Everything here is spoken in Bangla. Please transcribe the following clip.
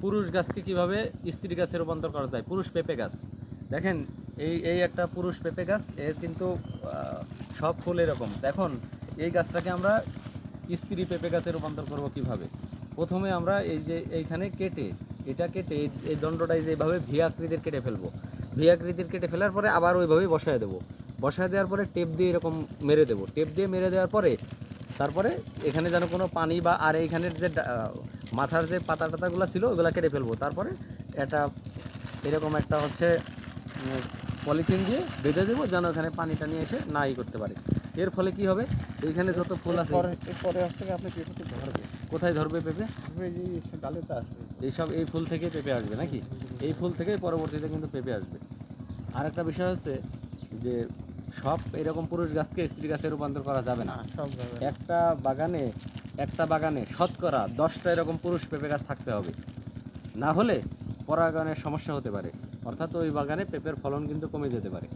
পুরুষ গাছকে কীভাবে স্ত্রী গাছে রূপান্তর করা যায়? পুরুষ পেঁপে গাছ। দেখেন, এই এই একটা পুরুষ পেঁপে গাছ, এর কিন্তু সব ফুল এরকম। এখন, এই গাছটাকে আমরা স্ত্রী পেঁপে গাছে রূপান্তর করব কীভাবে? প্রথমে আমরা এই যে, এইখানে কেটে, এটা কেটে, এই- দণ্ডটাই যেভাবে ভি আকৃতির কেটে ফেলব। ভি আকৃতির কেটে ফেলার পরে আবার ওইভাবেই বসায় দেবো। বসায় দেওয়ার পরে টেপ দিয়ে এরকম মেরে দেবো। টেপ দিয়ে মেরে দেওয়ার পরে, তারপরে এখানে যেন কোনো পানি বা, আর এইখানের যে মাথার যে পাতা টাতাগুলো ছিল ওগুলো কেটে ফেলব। তারপরে এটা এরকম একটা হচ্ছে পলিথিন দিয়ে বেঁধে দেবো যেন এখানে পানি টানি এসে না ই করতে পারে। এর ফলে কি হবে? এইখানে যত ফুল আছে এরপরে হচ্ছে আপনি পেঁপেতে ধরবে কোথায় ধরবে পেঁপে? আসবে। এইসব এই ফুল থেকে পেঁপে আসবে নাকি? এই ফুল থেকেই পরবর্তীতে কিন্তু পেঁপে আসবে। আর একটা বিষয় হচ্ছে যে সব এরকম পুরুষ গাছকে স্ত্রী গাছে রূপান্তর করা যাবে না। সব একটা বাগানে একটা বাগানে শতকরা দশটা এরকম পুরুষ পেঁপে গাছ থাকতে হবে। না হলে পরাগায়নের সমস্যা হতে পারে। অর্থাৎ ওই বাগানে পেঁপের ফলন কিন্তু কমে যেতে পারে।